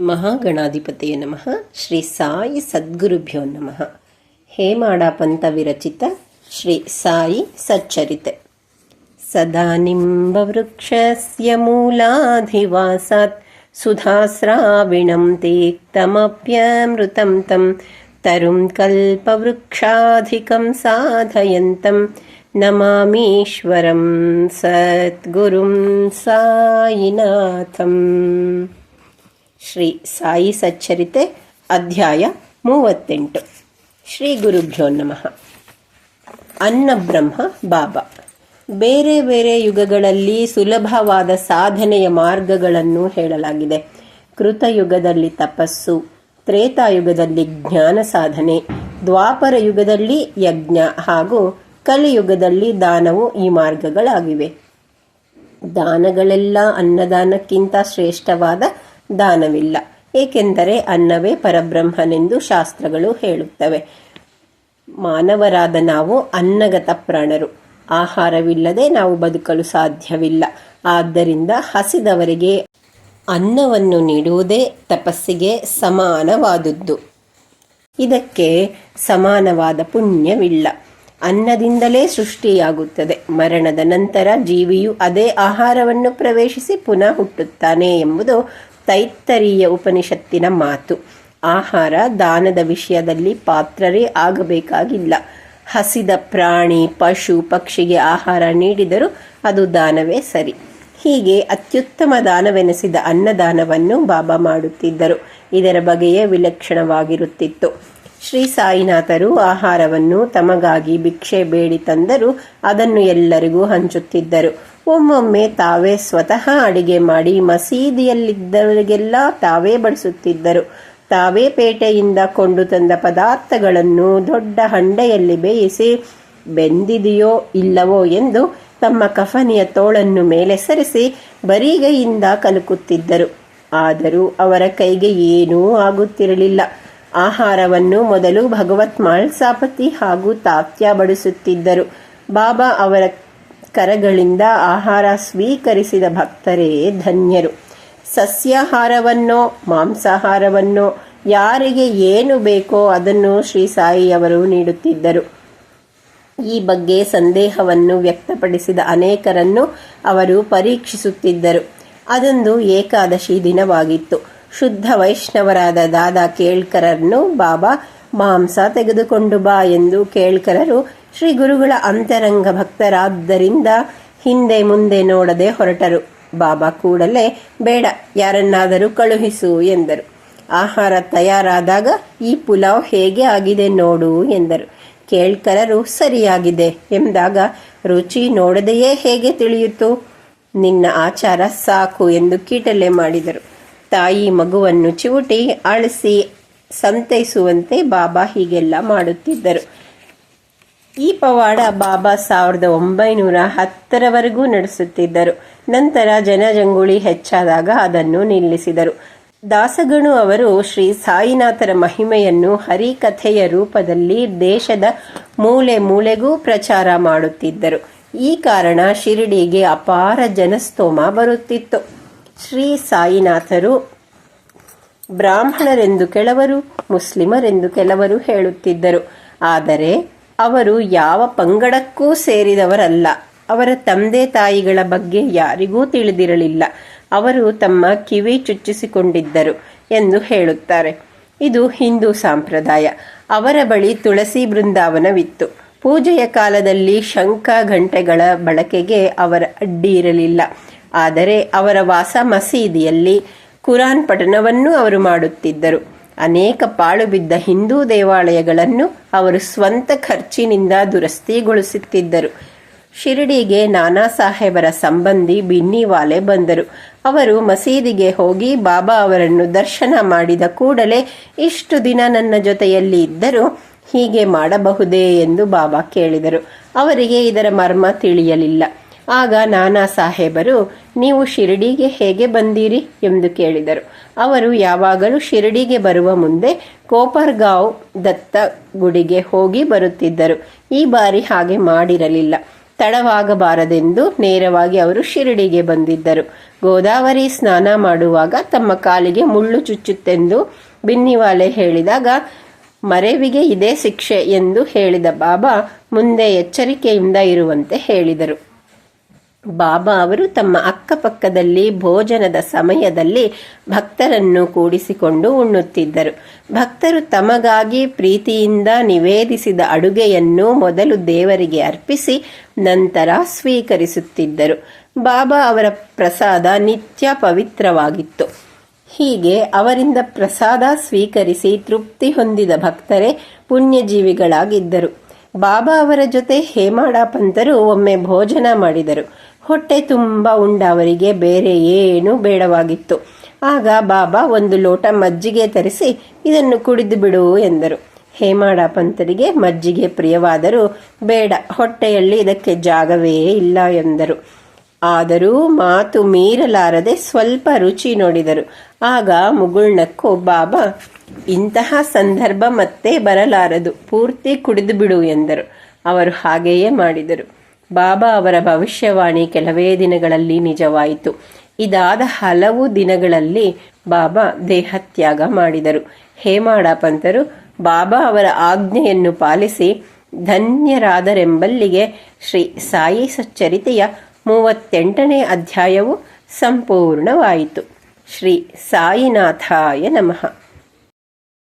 ಮಹಾಗಣಾಧಿಪತಿಯ ನಮಃ ಶ್ರೀ ಸಾಯಿ ಸದ್ಗುರುಭ್ಯೋ ನಮಃ ಹೇಮಾಡ ಪಂಥ ವಿರಚಿತ ಶ್ರೀ ಸಾಯಿ ಸಚ್ಚರಿತೆ ಸದಾ ನಿಂಬವೃಕ್ಷಸ್ಯ ಮೂಲಾಧಿವಾಸಾತ್ ಸುಧಾಸ್ರಾವಿಣಂ ತೇಕ್ತಮಪ್ಯಮೃತಂ ತಂ ತರುಂ ಕಲ್ಪವೃಕ್ಷಾಧಿಕಂ ಸಾಧಯಂತಂ ನಮಾಮೀಶ್ವರಂ ಸದ್ಗುರುಂ ಸಾಯಿನಾಥಂ ಶ್ರೀ ಸಾಯಿ ಸಚ್ಚರಿತೆ ಅಧ್ಯಾಯ ಮೂವತ್ತೆಂಟು. ಶ್ರೀ ಗುರುಭ್ಯೋ ನಮಃ. ಅನ್ನಬ್ರಹ್ಮ ಬಾಬಾ. ಬೇರೆ ಬೇರೆ ಯುಗಗಳಲ್ಲಿ ಸುಲಭವಾದ ಸಾಧನೆಯ ಮಾರ್ಗಗಳನ್ನು ಹೇಳಲಾಗಿದೆ. ಕೃತಯುಗದಲ್ಲಿ ತಪಸ್ಸು, ತ್ರೇತಾಯುಗದಲ್ಲಿ ಜ್ಞಾನ ಸಾಧನೆ, ದ್ವಾಪರ ಯುಗದಲ್ಲಿ ಯಜ್ಞ ಹಾಗೂ ಕಲಿಯುಗದಲ್ಲಿ ದಾನವು ಈ ಮಾರ್ಗಗಳಾಗಿವೆ. ದಾನಗಳೆಲ್ಲ ಅನ್ನದಾನಕ್ಕಿಂತ ಶ್ರೇಷ್ಠವಾದ ದಾನವಿಲ್ಲ. ಏಕೆಂದರೆ ಅನ್ನವೇ ಪರಬ್ರಹ್ಮನೆಂದು ಶಾಸ್ತ್ರಗಳು ಹೇಳುತ್ತವೆ. ಮಾನವರಾದ ನಾವು ಅನ್ನಗತ ಪ್ರಾಣರು. ಆಹಾರವಿಲ್ಲದೆ ನಾವು ಬದುಕಲು ಸಾಧ್ಯವಿಲ್ಲ. ಆದ್ದರಿಂದ ಹಸಿದವರಿಗೆ ಅನ್ನವನ್ನು ನೀಡುವುದೇ ತಪಸ್ಸಿಗೆ ಸಮಾನವಾದದ್ದು. ಇದಕ್ಕೆ ಸಮಾನವಾದ ಪುಣ್ಯವಿಲ್ಲ. ಅನ್ನದಿಂದಲೇ ಸೃಷ್ಟಿಯಾಗುತ್ತದೆ. ಮರಣದ ನಂತರ ಜೀವಿಯು ಅದೇ ಆಹಾರವನ್ನು ಪ್ರವೇಶಿಸಿ ಪುನಃ ಹುಟ್ಟುತ್ತಾನೆ ಎಂಬುದು ತೈತ್ತರೀಯ ಉಪನಿಷತ್ತಿನ ಮಾತು. ಆಹಾರ ದಾನದ ವಿಷಯದಲ್ಲಿ ಪಾತ್ರರೇ ಆಗಬೇಕಾಗಿಲ್ಲ. ಹಸಿದ ಪ್ರಾಣಿ, ಪಶು, ಪಕ್ಷಿಗೆ ಆಹಾರ ನೀಡಿದರೂ ಅದು ದಾನವೇ ಸರಿ. ಹೀಗೆ ಅತ್ಯುತ್ತಮ ದಾನವೆನಿಸಿದ ಅನ್ನದಾನವನ್ನು ಬಾಬಾ ಮಾಡುತ್ತಿದ್ದರು. ಇದರ ಬಗೆಯೇ ವಿಲಕ್ಷಣವಾಗಿರುತ್ತಿತ್ತು. ಶ್ರೀ ಸಾಯಿನಾಥರು ಆಹಾರವನ್ನು ತಮಗಾಗಿ ಭಿಕ್ಷೆ ಬೇಡಿ ತಂದರೂ, ಅದನ್ನು ಎಲ್ಲರಿಗೂ ಹಂಚುತ್ತಿದ್ದರು. ಒಮ್ಮೊಮ್ಮೆ ತಾವೇ ಸ್ವತಃ ಅಡಿಗೆ ಮಾಡಿ ಮಸೀದಿಯಲ್ಲಿದ್ದವರಿಗೆಲ್ಲ ತಾವೇ ಬಡಿಸುತ್ತಿದ್ದರು. ತಾವೇ ಪೇಟೆಯಿಂದ ಕೊಂಡು ತಂದ ಪದಾರ್ಥಗಳನ್ನು ದೊಡ್ಡ ಹಂಡೆಯಲ್ಲಿ ಬೇಯಿಸಿ, ಬೆಂದಿದೆಯೋ ಇಲ್ಲವೋ ಎಂದು ತಮ್ಮ ಕಫನಿಯ ತೋಳನ್ನು ಮೇಲೆ ಸರಿಸಿ ಬರಿಗೈಯಿಂದ ಕಲುಕುತ್ತಿದ್ದರು. ಆದರೂ ಅವರ ಕೈಗೆ ಏನೂ ಆಗುತ್ತಿರಲಿಲ್ಲ. ಆಹಾರವನ್ನು ಮೊದಲು ಭಗವತ್ ಮಾಳ್ಸಾಪತಿ ಹಾಗೂ ತಾತ್ಯ ಬಡಿಸುತ್ತಿದ್ದರು. ಬಾಬಾ ಅವರ ಕರಗಳಿಂದ ಆಹಾರ ಸ್ವೀಕರಿಸಿದ ಭಕ್ತರೇ ಧನ್ಯರು. ಸಸ್ಯಾಹಾರವನ್ನೋ, ಮಾಂಸಾಹಾರವನ್ನೋ, ಯಾರಿಗೆ ಏನು ಬೇಕೋ ಅದನ್ನು ಶ್ರೀ ಸಾಯಿಯವರು ನೀಡುತ್ತಿದ್ದರು. ಈ ಬಗ್ಗೆ ಸಂದೇಹವನ್ನು ವ್ಯಕ್ತಪಡಿಸಿದ ಅನೇಕರನ್ನು ಅವರು ಪರೀಕ್ಷಿಸುತ್ತಿದ್ದರು. ಅದೊಂದು ಏಕಾದಶಿ ದಿನವಾಗಿತ್ತು. ಶುದ್ಧ ವೈಷ್ಣವರಾದ ದಾದಾ ಕೇಳ್ಕರನ್ನು ಬಾಬಾ ಮಾಂಸ ತೆಗೆದುಕೊಂಡು ಬಾ ಎಂದು ಕೇಳ್ಕರರು ಶ್ರೀ ಗುರುಗಳ ಅಂತರಂಗ ಭಕ್ತರಾದ್ದರಿಂದ ಹಿಂದೆ ಮುಂದೆ ನೋಡದೆ ಹೊರಟರು. ಬಾಬಾ ಕೂಡಲೇ, ಬೇಡ, ಯಾರನ್ನಾದರೂ ಕಳುಹಿಸು ಎಂದರು. ಆಹಾರ ತಯಾರಾದಾಗ, ಈ ಪುಲಾವ್ ಹೇಗೆ ಆಗಿದೆ ನೋಡು ಎಂದರು. ಕೇಳ್ಕರರು, ಸರಿಯಾಗಿದೆ ಎಂದಾಗ, ರುಚಿ ನೋಡದೆಯೇ ಹೇಗೆ ತಿಳಿಯಿತು? ನಿನ್ನ ಆಚಾರ ಸಾಕು ಎಂದು ಕೀಟಲೆ ಮಾಡಿದರು. ತಾಯಿ ಮಗುವನ್ನು ಚಿವುಟಿ ಅಳಿಸಿ ಸಂತೈಸುವಂತೆ ಬಾಬಾ ಹೀಗೆಲ್ಲ ಮಾಡುತ್ತಿದ್ದರು. ಈ ಪವಾಡ ಬಾಬಾ ಸಾವಿರದ ಒಂಬೈನೂರ ಹತ್ತರವರೆಗೂ ನಡೆಸುತ್ತಿದ್ದರು. ನಂತರ ಜನಜಂಗುಳಿ ಹೆಚ್ಚಾದಾಗ ಅದನ್ನು ನಿಲ್ಲಿಸಿದರು. ದಾಸಗಣು ಅವರು ಶ್ರೀ ಸಾಯಿನಾಥರ ಮಹಿಮೆಯನ್ನು ಹರಿಕಥೆಯ ರೂಪದಲ್ಲಿ ದೇಶದ ಮೂಲೆ ಮೂಲೆಗೂ ಪ್ರಚಾರ ಮಾಡುತ್ತಿದ್ದರು. ಈ ಕಾರಣ ಶಿರಡಿಗೆ ಅಪಾರ ಜನಸ್ತೋಮ ಬರುತ್ತಿತ್ತು. ಶ್ರೀ ಸಾಯಿನಾಥರು ಬ್ರಾಹ್ಮಣರೆಂದು ಕೆಲವರು, ಮುಸ್ಲಿಮರೆಂದು ಕೆಲವರು ಹೇಳುತ್ತಿದ್ದರು. ಆದರೆ ಅವರು ಯಾವ ಪಂಗಡಕ್ಕೂ ಸೇರಿದವರಲ್ಲ. ಅವರ ತಂದೆ ತಾಯಿಗಳ ಬಗ್ಗೆ ಯಾರಿಗೂ ತಿಳಿದಿರಲಿಲ್ಲ. ಅವರು ತಮ್ಮ ಕಿವಿ ಚುಚ್ಚಿಸಿಕೊಂಡಿದ್ದರು ಎಂದು ಹೇಳುತ್ತಾರೆ. ಇದು ಹಿಂದೂ ಸಂಪ್ರದಾಯ. ಅವರ ಬಳಿ ತುಳಸಿ ಬೃಂದಾವನವಿತ್ತು. ಪೂಜೆಯ ಕಾಲದಲ್ಲಿ ಶಂಖ ಘಂಟೆಗಳ ಬಳಕೆಗೆ ಅವರ ಅಡ್ಡಿ ಇರಲಿಲ್ಲ. ಆದರೆ ಅವರ ವಾಸ ಮಸೀದಿಯಲ್ಲಿ ಕುರಾನ್ ಪಠಣವನ್ನು ಅವರು ಮಾಡುತ್ತಿದ್ದರು. ಅನೇಕ ಪಾಳು ಬಿದ್ದ ಹಿಂದೂ ದೇವಾಲಯಗಳನ್ನು ಅವರು ಸ್ವಂತ ಖರ್ಚಿನಿಂದ ದುರಸ್ತಿಗೊಳಿಸುತ್ತಿದ್ದರು. ಶಿರಡಿಗೆ ನಾನಾ ಸಾಹೇಬರ ಸಂಬಂಧಿ ಬಿನ್ನಿವಾಲೆ ಬಂದರು. ಅವರು ಮಸೀದಿಗೆ ಹೋಗಿ ಬಾಬಾ ಅವರನ್ನು ದರ್ಶನ ಮಾಡಿದ ಕೂಡಲೇ ಇಷ್ಟು ದಿನ ನನ್ನ ಜೊತೆಯಲ್ಲಿ ಇದ್ದರೂ ಹೀಗೆ ಮಾಡಬಹುದೇ ಎಂದು ಬಾಬಾ ಕೇಳಿದರು. ಅವರಿಗೆ ಇದರ ಮರ್ಮ ತಿಳಿಯಲಿಲ್ಲ. ಆಗ ನಾನಾ ಸಾಹೇಬರು, ನೀವು ಶಿರಡಿಗೆ ಹೇಗೆ ಬಂದಿರಿ? ಎಂದು ಕೇಳಿದರು. ಅವರು, ಯಾವಾಗಲೂ ಶಿರಡಿಗೆ ಬರುವ ಮುಂದೆ ಕೋಪರ್ಗಾಂವ್ ದತ್ತ ಗುಡಿಗೆ ಹೋಗಿ ಬರುತ್ತಿದ್ದರು. ಈ ಬಾರಿ ಹಾಗೆ ಮಾಡಿರಲಿಲ್ಲ. ತಡವಾಗಬಾರದೆಂದು ನೇರವಾಗಿ ಅವರು ಶಿರಡಿಗೆ ಬಂದಿದ್ದರು. ಗೋದಾವರಿ ಸ್ನಾನ ಮಾಡುವಾಗ ತಮ್ಮ ಕಾಲಿಗೆ ಮುಳ್ಳು ಚುಚ್ಚುತ್ತೆಂದು ಬಿನ್ನಿವಾಲೆ ಹೇಳಿದಾಗ, ಮರೆವಿಗೆ ಇದೇ ಶಿಕ್ಷೆ ಎಂದು ಹೇಳಿದ ಬಾಬಾ ಮುಂದೆ ಎಚ್ಚರಿಕೆಯಿಂದ ಇರುವಂತೆ ಹೇಳಿದರು. ಬಾಬಾ ಅವರು ತಮ್ಮ ಅಕ್ಕಪಕ್ಕದಲ್ಲಿ ಭೋಜನದ ಸಮಯದಲ್ಲಿ ಭಕ್ತರನ್ನು ಕೂಡಿಸಿಕೊಂಡು ಉಣ್ಣುತ್ತಿದ್ದರು. ಭಕ್ತರು ತಮಗಾಗಿ ಪ್ರೀತಿಯಿಂದ ನಿವೇದಿಸಿದ ಅಡುಗೆಯನ್ನು ಮೊದಲು ದೇವರಿಗೆ ಅರ್ಪಿಸಿ ನಂತರ ಸ್ವೀಕರಿಸುತ್ತಿದ್ದರು. ಬಾಬಾ ಅವರ ಪ್ರಸಾದ ನಿತ್ಯ ಪವಿತ್ರವಾಗಿತ್ತು. ಹೀಗೆ ಅವರಿಂದ ಪ್ರಸಾದ ಸ್ವೀಕರಿಸಿ ತೃಪ್ತಿ ಹೊಂದಿದ ಭಕ್ತರೇ ಪುಣ್ಯಜೀವಿಗಳಾಗಿದ್ದರು. ಬಾಬಾ ಅವರ ಜೊತೆ ಹೇಮಾಡ ಪಂತರು ಒಮ್ಮೆ ಭೋಜನ ಮಾಡಿದರು. ಹೊಟ್ಟೆ ತುಂಬ ಉಂಡ, ಅವರಿಗೆ ಬೇರೆ ಏನೂ ಬೇಡವಾಗಿತ್ತು. ಆಗ ಬಾಬಾ ಒಂದು ಲೋಟ ಮಜ್ಜಿಗೆ ತರಿಸಿ, ಇದನ್ನು ಕುಡಿದು ಬಿಡು ಎಂದರು. ಹೇಮಾಡ ಪಂತರಿಗೆ ಮಜ್ಜಿಗೆ ಪ್ರಿಯವಾದರೂ, ಬೇಡ, ಹೊಟ್ಟೆಯಲ್ಲಿ ಇದಕ್ಕೆ ಜಾಗವೇ ಇಲ್ಲ ಎಂದರು. ಆದರೂ ಮಾತು ಮೀರಲಾರದೆ ಸ್ವಲ್ಪ ರುಚಿ ನೋಡಿದರು. ಆಗ ಮುಗುಳ್ನಕ್ಕೂ ಬಾಬಾ, ಇಂತಹ ಸಂದರ್ಭ ಮತ್ತೆ ಬರಲಾರದು, ಪೂರ್ತಿ ಕುಡಿದು ಬಿಡು ಎಂದರು. ಅವರು ಹಾಗೆಯೇ ಮಾಡಿದರು. ಬಾಬಾ ಅವರ ಭವಿಷ್ಯವಾಣಿ ಕೆಲವೇ ದಿನಗಳಲ್ಲಿ ನಿಜವಾಯಿತು. ಇದಾದ ಹಲವು ದಿನಗಳಲ್ಲಿ ಬಾಬಾ ದೇಹತ್ಯಾಗ ಮಾಡಿದರು. ಹೇಮಾಡ ಪಂತರು ಬಾಬಾ ಅವರ ಆಜ್ಞೆಯನ್ನು ಪಾಲಿಸಿ ಧನ್ಯರಾದರೆಂಬಲ್ಲಿಗೆ ಶ್ರೀ ಸಾಯಿ ಸಚ್ಚರಿತೆಯ ಮೂವತ್ತೆಂಟನೇ ಅಧ್ಯಾಯವು ಸಂಪೂರ್ಣವಾಯಿತು. ಶ್ರೀ ಸಾಯಿನಾಥಾಯ ನಮಃ.